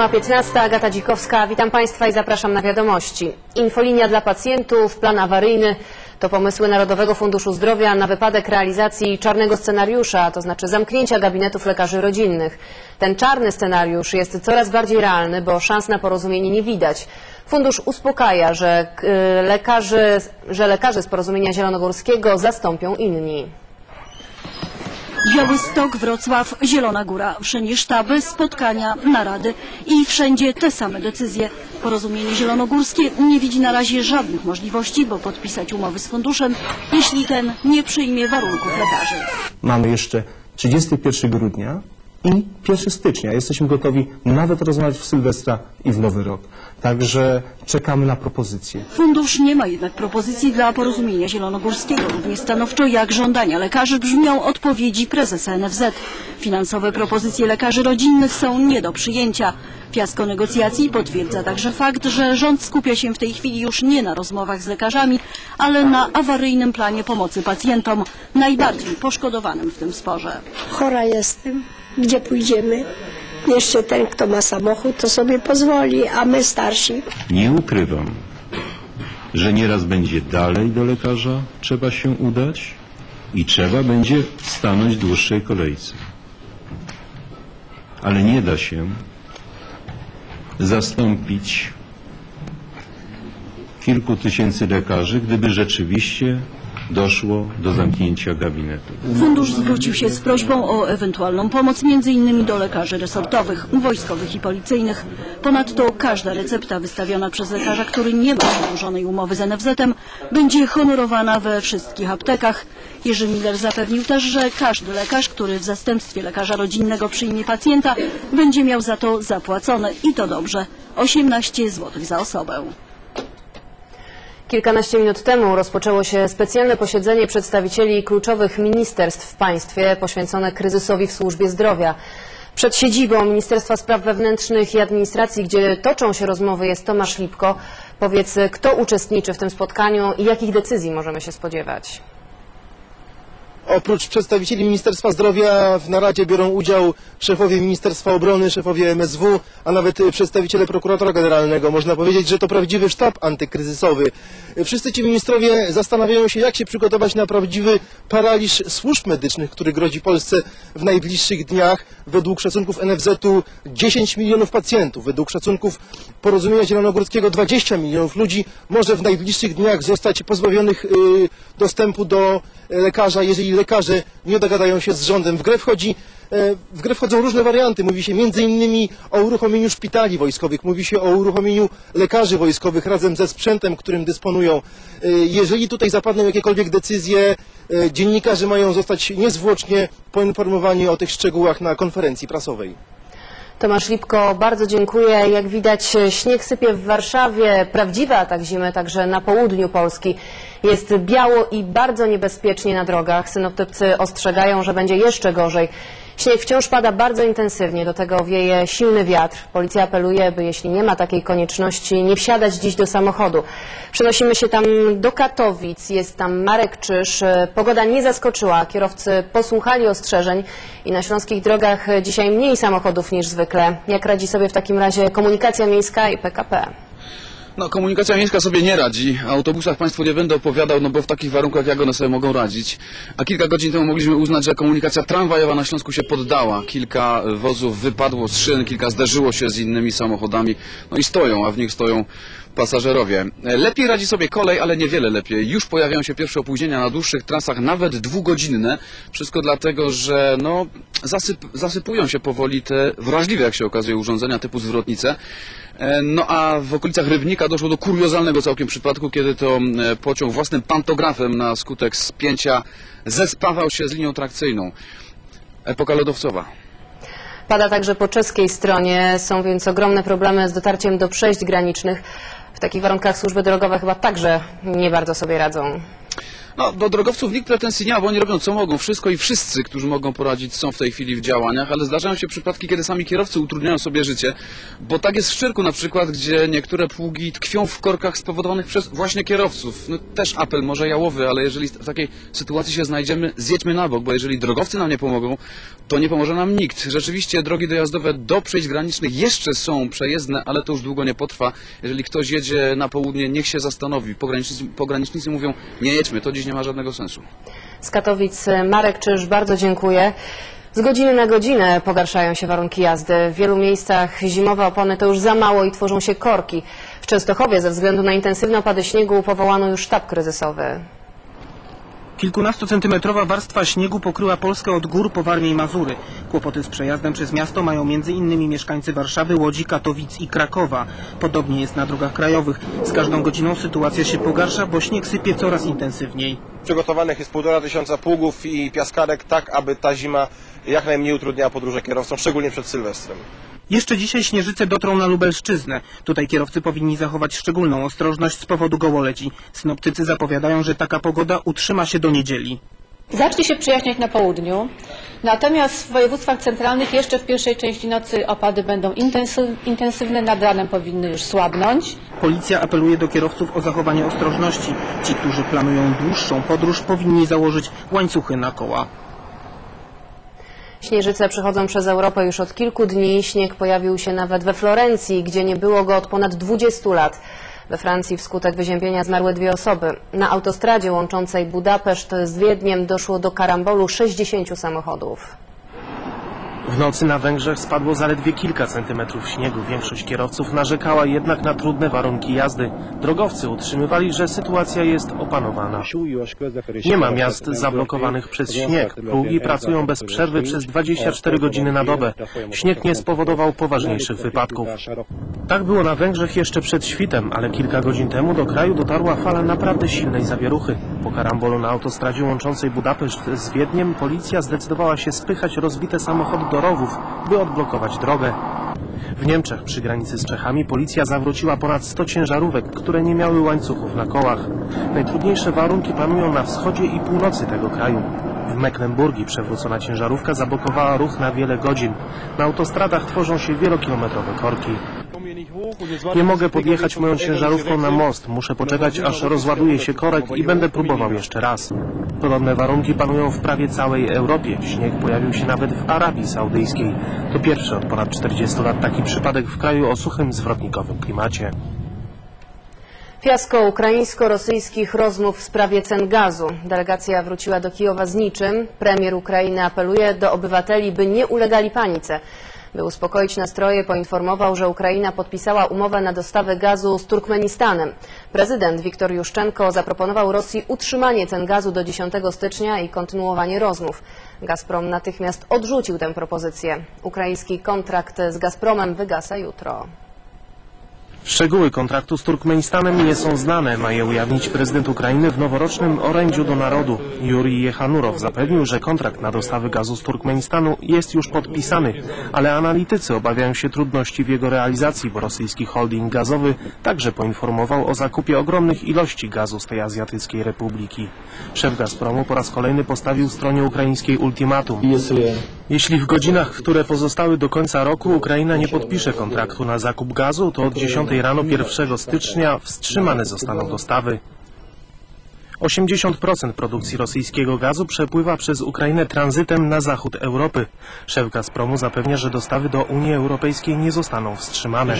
Minęła 15. Agata Dzikowska. Witam Państwa i zapraszam na wiadomości. Infolinia dla pacjentów, plan awaryjny to pomysły Narodowego Funduszu Zdrowia na wypadek realizacji czarnego scenariusza, to znaczy zamknięcia gabinetów lekarzy rodzinnych. Ten czarny scenariusz jest coraz bardziej realny, bo szans na porozumienie nie widać. Fundusz uspokaja, że, y, lekarzy, że lekarze z porozumienia zielonogórskiego zastąpią inni. Białystok, Wrocław, Zielona Góra. Wszędzie sztaby, spotkania, narady i wszędzie te same decyzje. Porozumienie zielonogórskie nie widzi na razie żadnych możliwości, bo podpisać umowy z funduszem, jeśli ten nie przyjmie warunków lekarzy. Mamy jeszcze 31 grudnia i 1 stycznia. Jesteśmy gotowi nawet rozmawiać w Sylwestra i w Nowy Rok. Także czekamy na propozycje. Fundusz nie ma jednak propozycji dla porozumienia zielonogórskiego. Równie stanowczo jak żądania lekarzy brzmią odpowiedzi prezesa NFZ. Finansowe propozycje lekarzy rodzinnych są nie do przyjęcia. Fiasko negocjacji potwierdza także fakt, że rząd skupia się w tej chwili już nie na rozmowach z lekarzami, ale na awaryjnym planie pomocy pacjentom, najbardziej poszkodowanym w tym sporze. chora jestem, gdzie pójdziemy? Jeszcze ten, kto ma samochód, to sobie pozwoli, a my starsi Nie ukrywam, że nieraz będzie dalej do lekarza trzeba się udać i trzeba będzie stanąć w dłuższej kolejce. Ale nie da się zastąpić kilku tysięcy lekarzy, gdyby rzeczywiście doszło do zamknięcia gabinetu. Fundusz zwrócił się z prośbą o ewentualną pomoc m.in. do lekarzy resortowych, wojskowych i policyjnych. Ponadto każda recepta wystawiona przez lekarza, który nie ma przedłużonej umowy z NFZ-em, będzie honorowana we wszystkich aptekach. Jerzy Miller zapewnił też, że każdy lekarz, który w zastępstwie lekarza rodzinnego przyjmie pacjenta, będzie miał za to zapłacone i to dobrze 18 zł za osobę. Kilkanaście minut temu rozpoczęło się specjalne posiedzenie przedstawicieli kluczowych ministerstw w państwie poświęcone kryzysowi w służbie zdrowia. Przed siedzibą Ministerstwa Spraw Wewnętrznych i Administracji, gdzie toczą się rozmowy, jest Tomasz Lipko. Powiedz, kto uczestniczy w tym spotkaniu i jakich decyzji możemy się spodziewać? Oprócz przedstawicieli Ministerstwa Zdrowia w naradzie biorą udział szefowie Ministerstwa Obrony, szefowie MSW, a nawet y, przedstawiciele prokuratora generalnego. Można powiedzieć, że to prawdziwy sztab antykryzysowy. Y, Wszyscy ci ministrowie zastanawiają się, jak się przygotować na prawdziwy paraliż służb medycznych, który grozi Polsce w najbliższych dniach. Według szacunków NFZ-u 10 milionów pacjentów, według szacunków Porozumienia Zielonogórskiego 20 milionów ludzi może w najbliższych dniach zostać pozbawionych y, dostępu do lekarza, jeżeli lekarze nie dogadają się z rządem. W grę wchodzi e, w grę wchodzą różne warianty. Mówi się innymi o uruchomieniu szpitali wojskowych, mówi się o uruchomieniu lekarzy wojskowych razem ze sprzętem, którym dysponują. E, Jeżeli tutaj zapadną jakiekolwiek decyzje, e, dziennikarze mają zostać niezwłocznie poinformowani o tych szczegółach na konferencji prasowej. Tomasz Lipko, bardzo dziękuję. Jak widać, śnieg sypie w Warszawie. Prawdziwy atak zimy także na południu Polski. Jest biało i bardzo niebezpiecznie na drogach. Synoptycy ostrzegają, że będzie jeszcze gorzej. Śnieg wciąż pada bardzo intensywnie, do tego wieje silny wiatr. Policja apeluje, by jeśli nie ma takiej konieczności, nie wsiadać dziś do samochodu. Przenosimy się tam do Katowic, jest tam Marek Czyż. Pogoda nie zaskoczyła, kierowcy posłuchali ostrzeżeń i na śląskich drogach dzisiaj mniej samochodów niż zwykle. Jak radzi sobie w takim razie komunikacja miejska i PKP? No, komunikacja miejska sobie nie radzi. O autobusach Państwu nie będę opowiadał, no bo w takich warunkach jak one sobie mogą radzić. A kilka godzin temu mogliśmy uznać, że komunikacja tramwajowa na Śląsku się poddała. Kilka wozów wypadło z szyn, kilka zderzyło się z innymi samochodami. No i stoją, a w nich stoją pasażerowie. Lepiej radzi sobie kolej, ale niewiele lepiej. Już pojawiają się pierwsze opóźnienia na dłuższych trasach, nawet dwugodzinne. Wszystko dlatego, że no, zasyp, zasypują się powoli te wrażliwe, jak się okazuje, urządzenia typu zwrotnice. E, No a w okolicach Rybnika doszło do kuriozalnego całkiem przypadku, kiedy to e, pociąg własnym pantografem na skutek spięcia zespawał się z linią trakcyjną. Epoka lodowcowa. Pada także po czeskiej stronie, są więc ogromne problemy z dotarciem do przejść granicznych. W takich warunkach służby drogowe chyba także nie bardzo sobie radzą. No, do drogowców nikt pretensji nie ma, bo oni robią co mogą, wszystko i wszyscy, którzy mogą poradzić, są w tej chwili w działaniach, ale zdarzają się przypadki, kiedy sami kierowcy utrudniają sobie życie, bo tak jest w Szczyrku na przykład, gdzie niektóre pługi tkwią w korkach spowodowanych przez właśnie kierowców. No, też apel, może jałowy, ale jeżeli w takiej sytuacji się znajdziemy, zjedźmy na bok, bo jeżeli drogowcy nam nie pomogą, to nie pomoże nam nikt. Rzeczywiście drogi dojazdowe do przejść granicznych jeszcze są przejezdne, ale to już długo nie potrwa. Jeżeli ktoś jedzie na południe, niech się zastanowi. Pogranicznicy, pogranicznicy mówią, nie jedźmy, to dziś nie ma żadnego sensu. Z Katowic Marek Czyż, bardzo dziękuję. Z godziny na godzinę pogarszają się warunki jazdy. W wielu miejscach zimowe opony to już za mało i tworzą się korki. W Częstochowie ze względu na intensywne opady śniegu powołano już sztab kryzysowy. Kilkunastocentymetrowa warstwa śniegu pokryła Polskę od gór po Warmię i Mazury. Kłopoty z przejazdem przez miasto mają m.in. mieszkańcy Warszawy, Łodzi, Katowic i Krakowa. Podobnie jest na drogach krajowych. Z każdą godziną sytuacja się pogarsza, bo śnieg sypie coraz intensywniej. Przygotowanych jest półtora tysiąca pługów i piaskarek, tak aby ta zima jak najmniej utrudniała podróże kierowcom, szczególnie przed Sylwestrem. Jeszcze dzisiaj śnieżyce dotrą na Lubelszczyznę. Tutaj kierowcy powinni zachować szczególną ostrożność z powodu gołoleci. Synoptycy zapowiadają, że taka pogoda utrzyma się do niedzieli. Zacznie się przyjaśniać na południu, natomiast w województwach centralnych jeszcze w pierwszej części nocy opady będą intensy- intensywne, nad ranem powinny już słabnąć. Policja apeluje do kierowców o zachowanie ostrożności. Ci, którzy planują dłuższą podróż, powinni założyć łańcuchy na koła. Śnieżyce przechodzą przez Europę już od kilku dni. Śnieg pojawił się nawet we Florencji, gdzie nie było go od ponad 20 lat. We Francji wskutek wyziębienia zmarły dwie osoby. Na autostradzie łączącej Budapeszt z Wiedniem doszło do karambolu 60 samochodów. W nocy na Węgrzech spadło zaledwie kilka centymetrów śniegu. Większość kierowców narzekała jednak na trudne warunki jazdy. Drogowcy utrzymywali, że sytuacja jest opanowana. Nie ma miast zablokowanych przez śnieg. Prugi pracują bez przerwy przez 24 godziny na dobę. Śnieg nie spowodował poważniejszych wypadków. Tak było na Węgrzech jeszcze przed świtem, ale kilka godzin temu do kraju dotarła fala naprawdę silnej zawieruchy. Po karambolu na autostradzie łączącej Budapeszt z Wiedniem policja zdecydowała się spychać rozbite samochody do rowów, by odblokować drogę. W Niemczech przy granicy z Czechami policja zawróciła ponad 100 ciężarówek, które nie miały łańcuchów na kołach. Najtrudniejsze warunki panują na wschodzie i północy tego kraju. W Mecklenburgii przewrócona ciężarówka zablokowała ruch na wiele godzin. Na autostradach tworzą się wielokilometrowe korki. Nie mogę podjechać moją ciężarówką na most. Muszę poczekać, aż rozładuje się korek i będę próbował jeszcze raz. Podobne warunki panują w prawie całej Europie. Śnieg pojawił się nawet w Arabii Saudyjskiej. To pierwszy od ponad 40 lat taki przypadek w kraju o suchym, zwrotnikowym klimacie. Fiasko ukraińsko-rosyjskich rozmów w sprawie cen gazu. Delegacja wróciła do Kijowa z niczym. Premier Ukrainy apeluje do obywateli, by nie ulegali panice. By uspokoić nastroje, poinformował, że Ukraina podpisała umowę na dostawę gazu z Turkmenistanem. Prezydent Wiktor Juszczenko zaproponował Rosji utrzymanie cen gazu do 10 stycznia i kontynuowanie rozmów. Gazprom natychmiast odrzucił tę propozycję. Ukraiński kontrakt z Gazpromem wygasa jutro. Szczegóły kontraktu z Turkmenistanem nie są znane. Ma je ujawnić prezydent Ukrainy w noworocznym orędziu do narodu. Jurij Jechanurow zapewnił, że kontrakt na dostawy gazu z Turkmenistanu jest już podpisany, ale analitycy obawiają się trudności w jego realizacji, bo rosyjski holding gazowy także poinformował o zakupie ogromnych ilości gazu z tej azjatyckiej republiki. Szef Gazpromu po raz kolejny postawił stronie ukraińskiej ultimatum. Jeśli w godzinach, które pozostały do końca roku Ukraina nie podpisze kontraktu na zakup gazu, to od 10 rano 1 stycznia wstrzymane zostaną dostawy. 80% produkcji rosyjskiego gazu przepływa przez Ukrainę tranzytem na zachód Europy. Szef Gazpromu zapewnia, że dostawy do Unii Europejskiej nie zostaną wstrzymane.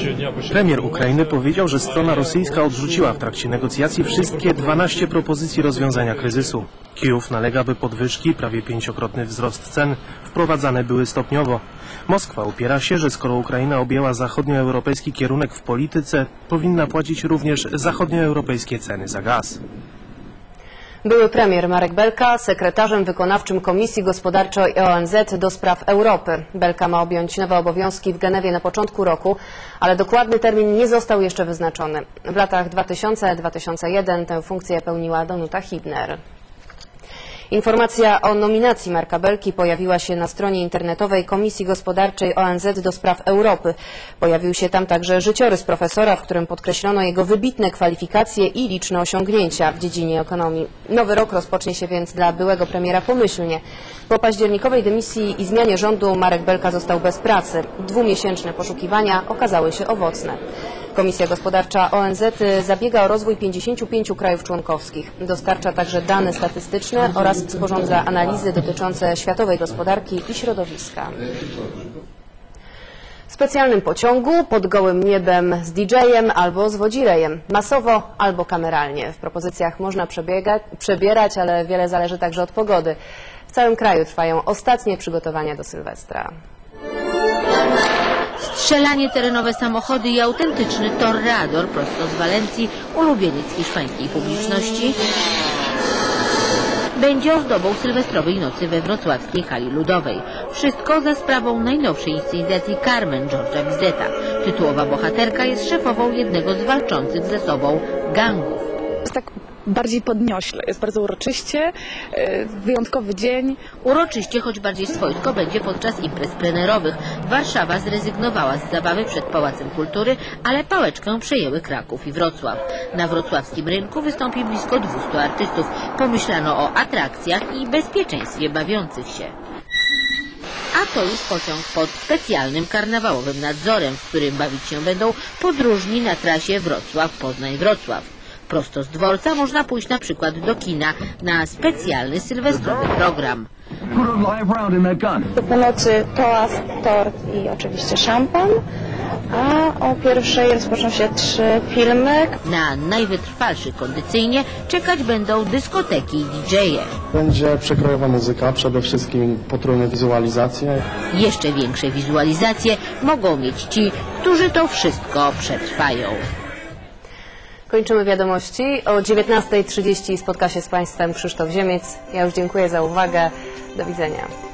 Premier Ukrainy powiedział, że strona rosyjska odrzuciła w trakcie negocjacji wszystkie 12 propozycji rozwiązania kryzysu. Kijów nalega, by podwyżki, prawie pięciokrotny wzrost cen, wprowadzane były stopniowo. Moskwa upiera się, że skoro Ukraina objęła zachodnioeuropejski kierunek w polityce, powinna płacić również zachodnioeuropejskie ceny za gaz. Były premier Marek Belka sekretarzem wykonawczym Komisji Gospodarczej ONZ do spraw Europy. Belka ma objąć nowe obowiązki w Genewie na początku roku, ale dokładny termin nie został jeszcze wyznaczony. W latach 2000-2001 tę funkcję pełniła Danuta Hibner. Informacja o nominacji Marka Belki pojawiła się na stronie internetowej Komisji Gospodarczej ONZ do spraw Europy. Pojawił się tam także życiorys profesora, w którym podkreślono jego wybitne kwalifikacje i liczne osiągnięcia w dziedzinie ekonomii. Nowy rok rozpocznie się więc dla byłego premiera pomyślnie. Po październikowej dymisji i zmianie rządu Marek Belka został bez pracy. Dwumiesięczne poszukiwania okazały się owocne. Komisja Gospodarcza ONZ zabiega o rozwój 55 krajów członkowskich. Dostarcza także dane statystyczne oraz sporządza analizy dotyczące światowej gospodarki i środowiska. W specjalnym pociągu, pod gołym niebem z DJ-em albo z wodzirejem. Masowo albo kameralnie. W propozycjach można przebierać, ale wiele zależy także od pogody. W całym kraju trwają ostatnie przygotowania do Sylwestra. Strzelanie terenowe samochody i autentyczny torrador prosto z Walencji, ulubieniec hiszpańskiej publiczności, będzie ozdobą sylwestrowej nocy we wrocławskiej hali ludowej. Wszystko za sprawą najnowszej inscenizacji Carmen Georgia Bizeta. Tytułowa bohaterka jest szefową jednego z walczących ze sobą gangów. Bardziej podniośle, jest bardzo uroczyście, e, wyjątkowy dzień. Uroczyście, choć bardziej swojsko, będzie podczas imprez plenerowych. Warszawa zrezygnowała z zabawy przed Pałacem Kultury, ale pałeczkę przejęły Kraków i Wrocław. Na wrocławskim rynku wystąpi blisko 200 artystów. Pomyślano o atrakcjach i bezpieczeństwie bawiących się. A to już pociąg pod specjalnym karnawałowym nadzorem, w którym bawić się będą podróżni na trasie Wrocław-Poznań-Wrocław. Prosto z dworca można pójść na przykład do kina na specjalny sylwestrowy program. Do północy toast, tort i oczywiście szampan. A o pierwszej rozpoczną się trzy filmy. Na najwytrwalszych kondycyjnie czekać będą dyskoteki i DJ-e. Będzie przekrojowa muzyka, przede wszystkim potrójne wizualizacje. Jeszcze większe wizualizacje mogą mieć ci, którzy to wszystko przetrwają. Kończymy wiadomości. O 19.30 spotka się z Państwem Krzysztof Ziemiec. Ja już dziękuję za uwagę. Do widzenia.